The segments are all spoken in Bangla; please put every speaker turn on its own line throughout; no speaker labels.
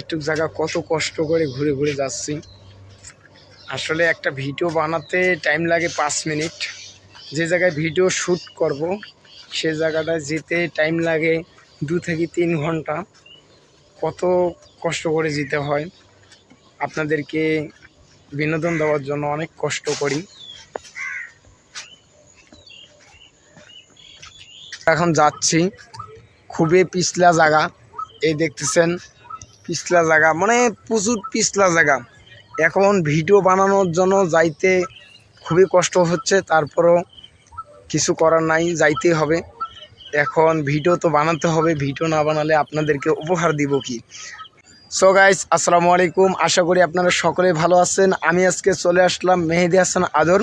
একটু জায়গা কত কষ্ট করে ঘুরে ঘুরে যাচ্ছি। আসলে একটা ভিডিও বানাতে টাইম লাগে পাঁচ মিনিট যে জায়গায় ভিডিও শ্যুট করব, সে জায়গাটায় যেতে টাইম লাগে দু থেকে তিন ঘণ্টা। কত কষ্ট করে যেতে হয়। আপনাদেরকে বিনোদন দেওয়ার জন্য অনেক কষ্ট করি। এখন যাচ্ছি। খুবই পিছলা জায়গা। এই দেখতেছেন পিছলা জায়গা মানে প্রচুর পিছলা জায়গা। এখন ভিডিও বানানোর জন্য যাইতে খুবই কষ্ট হচ্ছে, তারপরও কিছু করার নাই, যাইতেই হবে। এখন ভিডিও তো বানাতে হবে, ভিডিও না বানালে আপনাদেরকে উপহার দিব কি? সো গাইস আসসালামু আলাইকুম। আশা করি আপনারা সকলে ভালো আছেন। আমি আজকে চলে আসলাম মেহেদি হাসান আদর।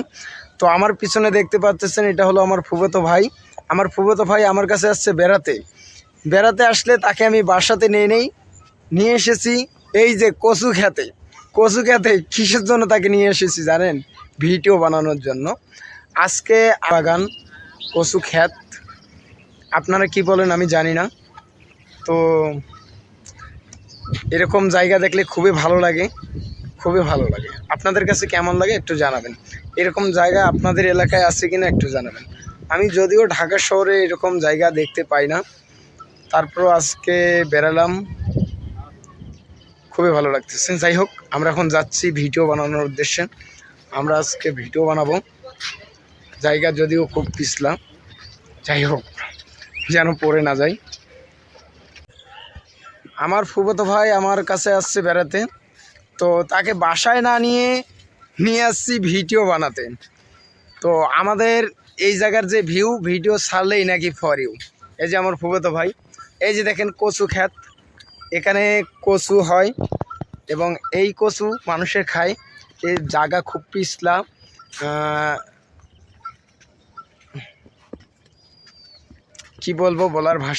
তো আমার পিছনে দেখতে পাচ্ছেন, এটা হলো আমার ফুফতো ভাই। আমার ফুফতো ভাই আমার কাছে আসছে বেড়াতে। বেড়াতে আসলে তাকে আমি বাসাতে নিয়ে নেই। নিয়ে এসেছি এই যে কচু খেতে। কচু খেতে কিসের জন্য তাকে নিয়ে এসেছি জানেন? ভিডিও বানানোর জন্য। আজকে বাগান, কচু ক্ষেত। আপনারা কি বলেন আমি জানি না। তো এরকম জায়গা দেখলে খুবই ভালো লাগে। খুবই ভালো লাগে। আপনাদের কাছে কেমন লাগে একটু জানাবেন। এরকম জায়গা আপনাদের এলাকায় আছে কিনা একটু জানাবেন। আমি যদিও ঢাকা শহরে এরকম জায়গা দেখতে পাই না। তারপরও আজকে বেরালাম খুবই ভালো লাগতেছে যাই হোক, আমরা এখন যাচ্ছি ভিডিও বানানোর উদ্দেশ্যে। আমরা আজকে ভিডিও বানাবো। জায়গা যদিও খুব পিছলা। যাই হোক, যেন পড়ে না যাই। আমার ফুফতো ভাই আমার কাছে আসছে বেড়াতে। তো তাকে বাসায় না নিয়ে নিয়ে আসছি ভিডিও বানাতে। তো আমাদের এই জায়গার যে ভিউ ভিডিও ছাড়লেই নাকি ফর ইউ এই যে আমার ফুফতো ভাই। এই যে দেখেন কচু খ্যাত এখানে কচু হয় এবং এই কচু মানুষের খায়। এর জায়গা খুব পিছলা। কি বলব বলার ভাষা?